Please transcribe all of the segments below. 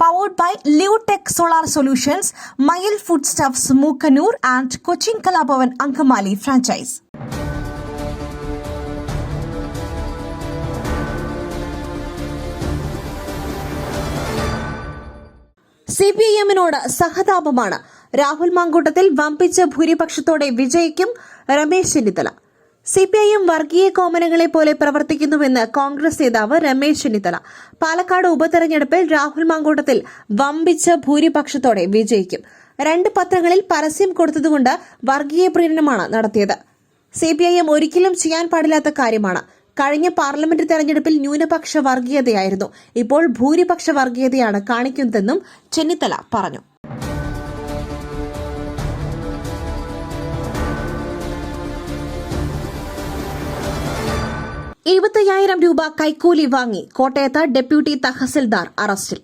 Powered by Leotech solar solutions Mayil food stuffs Mookkannoor and Cochin Kalabhavan Angamaly franchise C P I എമ്മിനോട് സഹതാപമാണ്. രാഹുൽ മാങ്കൂട്ടത്തിൽ വമ്പിച്ച ഭൂരിപക്ഷത്തോടെ വിജയിക്കും Ramesh Chennithala. C P I M വർഗീയ കോമനങ്ങളെ പോലെ പ്രവർത്തിക്കുന്നുവെന്ന് കോൺഗ്രസ് നേതാവ് രമേശ് ചെന്നിത്തല. പാലക്കാട് ഉപതെരഞ്ഞെടുപ്പിൽ രാഹുൽ മാങ്കൂട്ടത്തിൽ വമ്പിച്ച ഭൂരിപക്ഷത്തോടെ വിജയിക്കും. രണ്ട് പത്രങ്ങളിൽ പരസ്യം കൊടുത്തതുകൊണ്ട് വർഗീയ പ്രീണനമാണ് നടത്തിയത്. സി പി ഐ എം ഒരിക്കലും ചെയ്യാൻ പാടില്ലാത്ത കാര്യമാണ്. കഴിഞ്ഞ പാർലമെന്റ് തെരഞ്ഞെടുപ്പിൽ ന്യൂനപക്ഷ വർഗീയതയായിരുന്നു. ഇപ്പോൾ ഭൂരിപക്ഷ വർഗീയതയാണ് കാണിക്കുന്നതെന്നും ചെന്നിത്തല പറഞ്ഞു. എഴുപത്തയ്യായിരം രൂപ കൈക്കൂലി വാങ്ങി കോട്ടയത്ത് ഡെപ്യൂട്ടി തഹസിൽദാർ അറസ്റ്റിൽ.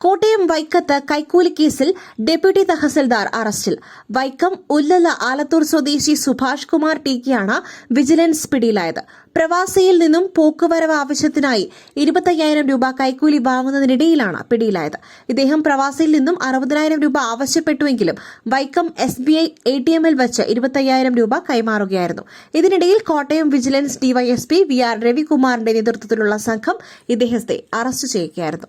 കോട്ടയം വൈക്കത്ത് കൈക്കൂലി കേസിൽ ഡെപ്യൂട്ടി തഹസിൽദാർ അറസ്റ്റിൽ. വൈക്കം ഉല്ലല ആലത്തൂർ സ്വദേശി സുഭാഷ് കുമാർ ടിക്കെയാണ് വിജിലൻസ് പിടിയിലായത്. പ്രവാസിയിൽ നിന്നും പോക്കുവരവ് ആവശ്യത്തിനായി ഇരുപത്തയ്യായിരം രൂപ കൈക്കൂലി വാങ്ങുന്നതിനിടയിലാണ് പിടിയിലായത്. ഇദ്ദേഹം പ്രവാസിയിൽ നിന്നും അറുപതിനായിരം രൂപ ആവശ്യപ്പെട്ടുവെങ്കിലും Vaikom S B I A T എമ്മിൽ വെച്ച് ഇരുപത്തയ്യായിരം രൂപ കൈമാറുകയായിരുന്നു. ഇതിനിടയിൽ Kottayam vigilance DYSP V R രവികുമാറിന്റെ നേതൃത്വത്തിലുള്ള സംഘം ഇദ്ദേഹത്തെ അറസ്റ്റ് ചെയ്യുകയായിരുന്നു.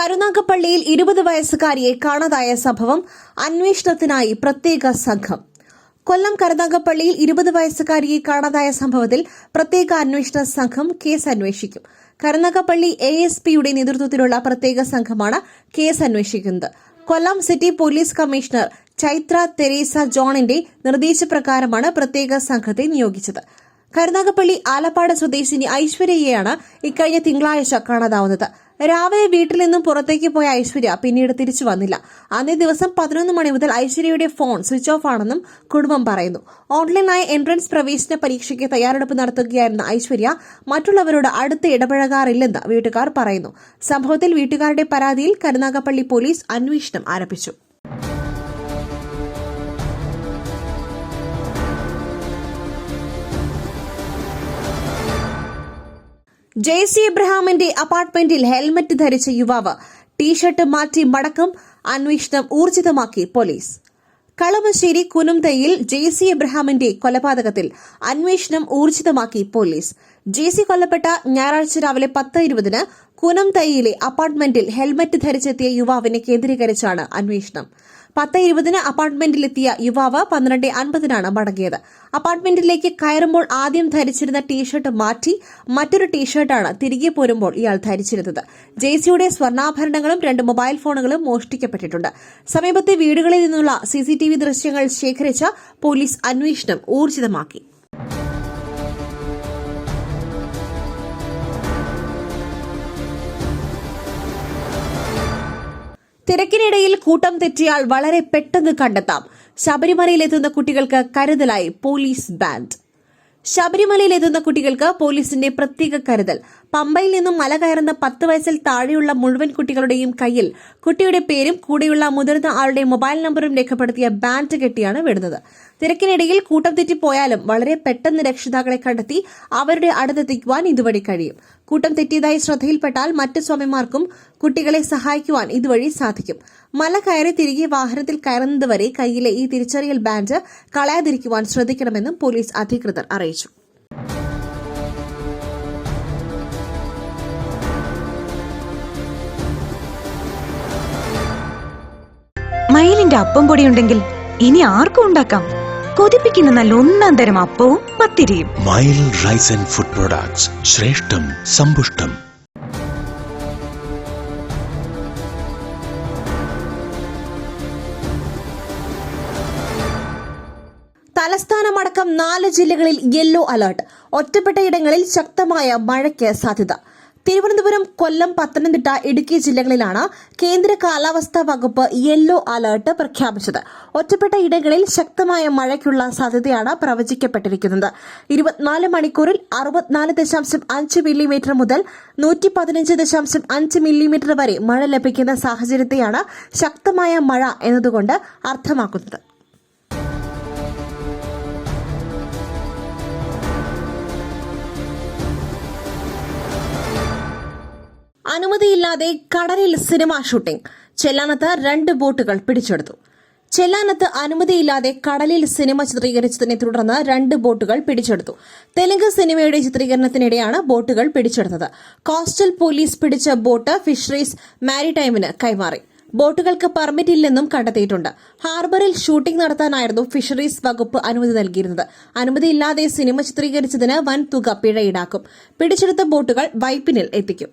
കരുനാഗപ്പള്ളിയിൽ ഇരുപത് വയസ്സുകാരിയെ കാണാതായ സംഭവം അന്വേഷണത്തിനായി പ്രത്യേക സംഘം. കൊല്ലം കരുനാഗപ്പള്ളിയിൽ ഇരുപത് വയസ്സുകാരിയെ കാണാതായ സംഭവത്തിൽ പ്രത്യേക അന്വേഷണ സംഘം കേസ് അന്വേഷിക്കും. കരുനാഗപ്പള്ളി എ എസ് പിയുടെ നേതൃത്വത്തിലുള്ള പ്രത്യേക സംഘമാണ് കേസ് അന്വേഷിക്കുന്നത്. Kollam city police commissioner Chaitra Theresa ജോണിന്റെ നിർദ്ദേശപ്രകാരമാണ് പ്രത്യേക സംഘത്തെ നിയോഗിച്ചത്. കരുനാഗപ്പള്ളി ആലപ്പാട് സ്വദേശിനി ഐശ്വര്യയെയാണ് ഇക്കഴിഞ്ഞ തിങ്കളാഴ്ച കാണാതാവുന്നത്. രാവിലെ വീട്ടിൽ നിന്നും പുറത്തേക്ക് പോയ ഐശ്വര്യ പിന്നീട് തിരിച്ചു വന്നില്ല. അന്നേ ദിവസം പതിനൊന്ന് മണി മുതൽ ഐശ്വര്യയുടെ ഫോൺ സ്വിച്ച് ഓഫ് ആണെന്നും കുടുംബം പറയുന്നു. ഓൺലൈനായി എൻട്രൻസ് പ്രവേശന പരീക്ഷയ്ക്ക് തയ്യാറെടുപ്പ് നടത്തുകയായിരുന്ന ഐശ്വര്യ മറ്റുള്ളവരോട് അടുത്ത് ഇടപഴകാറില്ലെന്ന് വീട്ടുകാർ പറയുന്നു. സംഭവത്തിൽ വീട്ടുകാരുടെ പരാതിയിൽ കരുനാഗപ്പള്ളി പോലീസ് അന്വേഷണം ആരംഭിച്ചു. ജെയ്സി ഇബ്രഹാമിന്റെ അപ്പാർട്ട്മെന്റിൽ ഹെൽമറ്റ് ധരിച്ച യുവാവ് ടീഷർട്ട് മാറ്റി മടക്കം അന്വേഷണം ഊർജിതമാക്കി പോലീസ്. കളമശ്ശേരി കുനുംതയിൽ ജെയ്സി എബ്രഹാമിന്റെ കൊലപാതകത്തിൽ അന്വേഷണം ഊർജിതമാക്കി പോലീസ്. ജെയ്സി കൊല്ലപ്പെട്ട ഞായറാഴ്ച രാവിലെ പത്ത് ഇരുപതിന് കുനംതയിലെ അപ്പാർട്ട്മെന്റിൽ ഹെൽമറ്റ് ധരിച്ചെത്തിയ യുവാവിനെ കേന്ദ്രീകരിച്ചാണ് അന്വേഷണം. പത്ത് ഇരുപതിന് അപ്പാർട്ട്മെന്റിലെത്തിയ യുവാവ് പന്ത്രണ്ട് അൻപതിനാണ് മടങ്ങിയത്. അപ്പാർട്ട്മെന്റിലേക്ക് കയറുമ്പോൾ ആദ്യം ധരിച്ചിരുന്ന ടീഷർട്ട് മാറ്റി മറ്റൊരു ടീഷർട്ടാണ് തിരികെ പോരുമ്പോൾ ഇയാൾ ധരിച്ചിരുന്നത്. ജെയ്സിയുടെ സ്വർണാഭരണങ്ങളും രണ്ട് മൊബൈൽ ഫോണുകളും മോഷ്ടിക്കപ്പെട്ടിട്ടുണ്ട്. സമീപത്തെ വീടുകളിൽ നിന്നുള്ള സിസിടിവി ദൃശ്യങ്ങൾ ശേഖരിച്ച പോലീസ് അന്വേഷണം ഊർജിതമാക്കി. തിരക്കിനിടയിൽ കൂട്ടം തെറ്റിയാൽ വളരെ പെട്ടെന്ന് കണ്ടെത്താം. ശബരിമലയിലെത്തുന്ന കുട്ടികൾക്ക് കരുതലായി പോലീസ് ബാൻഡ്. ശബരിമലയിലെത്തുന്ന കുട്ടികൾക്ക് പോലീസിന്റെ പ്രത്യേക കരുതൽ. പമ്പയിൽ നിന്നും മല കയറുന്ന പത്ത് വയസ്സിൽ താഴെയുള്ള മുഴുവൻ കുട്ടികളുടെയും കയ്യിൽ കുട്ടിയുടെ പേരും കൂടെയുള്ള മുതിർന്ന ആളുടെ മൊബൈൽ നമ്പറും രേഖപ്പെടുത്തിയ ബാൻഡ് കെട്ടിയാണ് വിടുന്നത്. തിരക്കിനിടയിൽ കൂട്ടം തെറ്റിപ്പോയാലും വളരെ പെട്ടെന്ന് രക്ഷിതാക്കളെ കണ്ടെത്തി അവരുടെ അടുത്തെത്തിക്കുവാൻ ഇതുവഴി കഴിയും. കൂട്ടം തെറ്റിയതായി ശ്രദ്ധയിൽപ്പെട്ടാൽ മറ്റ് സ്വാമിമാർക്കും കുട്ടികളെ സഹായിക്കുവാൻ ഇതുവഴി സാധിക്കും. മല കയറി തിരികെ വാഹനത്തിൽ കയറുന്നതുവരെ കയ്യിലെ ഈ തിരിച്ചറിയൽ ബാൻഡ് കളയാതിരിക്കുവാൻ ശ്രദ്ധിക്കണമെന്നും പോലീസ് അധികൃതർ അറിയിച്ചു. മയിലിന്റെ അപ്പം പൊടി ഉണ്ടെങ്കിൽ ഇനി ആർക്കും ഉണ്ടാക്കാം. കൊതിപ്പിക്കുന്ന നല്ല ഒന്നാം തരം അപ്പവും പത്തിരിയും. മയിൽ റൈസ് ആൻഡ് ഫുഡ് പ്രൊഡക്ട്സ് ശ്രേഷ്ഠം സമ്പുഷ്ടം. തലസ്ഥാനമടക്കം നാല് ജില്ലകളിൽ യെല്ലോ അലർട്ട് ഒറ്റപ്പെട്ട ഇടങ്ങളിൽ ശക്തമായ മഴയ്ക്ക് സാധ്യത. തിരുവനന്തപുരം കൊല്ലം പത്തനംതിട്ട ഇടുക്കി ജില്ലകളിലാണ് കേന്ദ്ര കാലാവസ്ഥാ വകുപ്പ് യെല്ലോ അലർട്ട് പ്രഖ്യാപിച്ചത്. ഒറ്റപ്പെട്ട ഇടങ്ങളിൽ ശക്തമായ മഴയ്ക്കുള്ള സാധ്യതയാണ് പ്രവചിക്കപ്പെട്ടിരിക്കുന്നത്. ഇരുപത്തിനാല് മണിക്കൂറിൽ അറുപത്തിനാല് ദശാംശം അഞ്ച് മില്ലിമീറ്റർ മുതൽ നൂറ്റി പതിനഞ്ച് ദശാംശം അഞ്ച് മില്ലിമീറ്റർ വരെ മഴ ലഭിക്കുന്ന സാഹചര്യത്തെയാണ് ശക്തമായ മഴ എന്നതുകൊണ്ട് അർത്ഥമാക്കുന്നത്. അനുമതിയില്ലാതെ കടലിൽ സിനിമ ഷൂട്ടിംഗ്. ചെല്ലാനത്ത് രണ്ട് ബോട്ടുകൾ പിടിച്ചെടുത്തു. ചെല്ലാനത്ത് അനുമതിയില്ലാതെ കടലിൽ സിനിമ ചിത്രീകരിച്ചതിനെ തുടർന്ന് രണ്ട് ബോട്ടുകൾ പിടിച്ചെടുത്തു. തെലുങ്ക് സിനിമയുടെ ചിത്രീകരണത്തിനിടെയാണ് ബോട്ടുകൾ പിടിച്ചെടുത്തത്. കോസ്റ്റൽ പോലീസ് പിടിച്ച ബോട്ട് ഫിഷറീസ് മാരിടൈമിന് കൈമാറി. ബോട്ടുകൾക്ക് പെർമിറ്റ് ഇല്ലെന്നും കണ്ടെത്തിയിട്ടുണ്ട്. ഹാർബറിൽ ഷൂട്ടിംഗ് നടത്താനായിരുന്നു ഫിഷറീസ് വകുപ്പ് അനുമതി നൽകിയിരുന്നത്. അനുമതിയില്ലാതെ സിനിമ ചിത്രീകരിച്ചതിന് വൻ തുക പിഴ ഈടാക്കും. പിടിച്ചെടുത്ത ബോട്ടുകൾ വൈപ്പിനിൽ എത്തിക്കും.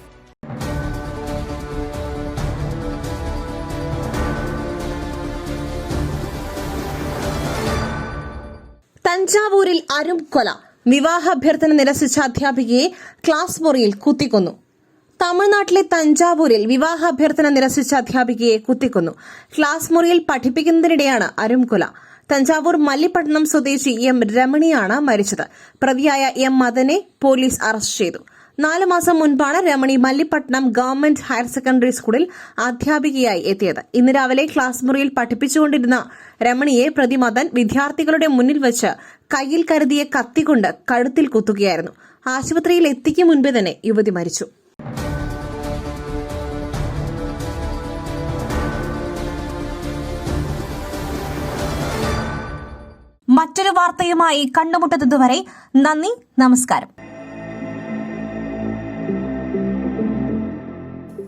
തഞ്ചാവൂരിൽ അരും കൊല. വിവാഹാഭ്യർത്ഥന നിരസിച്ച അധ്യാപികയെ ക്ലാസ് മുറിയിൽ കുത്തിക്കൊന്നു. തമിഴ്നാട്ടിലെ തഞ്ചാവൂരിൽ വിവാഹാഭ്യർത്ഥന നിരസിച്ച അധ്യാപികയെ കുത്തിക്കൊന്നു. ക്ലാസ് മുറിയിൽ പഠിപ്പിക്കുന്നതിനിടെയാണ് അരുംകൊല തഞ്ചാവൂർ മല്ലിപ്പട്ടണം സ്വദേശി എം രമണിയാണ് മരിച്ചത്. പ്രതിയായ എം മദനെ പോലീസ് അറസ്റ്റ് ചെയ്തു. നാല് മാസം മുൻപാണ് Ramani Mallipattanam government higher secondary സ്കൂളിൽ അധ്യാപികയായി എത്തിയത്. ഇന്ന് രാവിലെ ക്ലാസ് മുറിയിൽ പഠിപ്പിച്ചുകൊണ്ടിരുന്ന രമണിയെ പ്രതിമതൻ വിദ്യാർത്ഥികളുടെ മുന്നിൽ വെച്ച് കയ്യിൽ കരുതിയ കത്തികൊണ്ട് കഴുത്തിൽ കുത്തുകയായിരുന്നു. ആശുപത്രിയിൽ എത്തിക്കും മുൻപേ തന്നെ യുവതി മരിച്ചു. മറ്റൊരു വാർത്തയുമായി കണ്ടുമുട്ടുന്നതുവരെ നന്ദി നമസ്കാരം.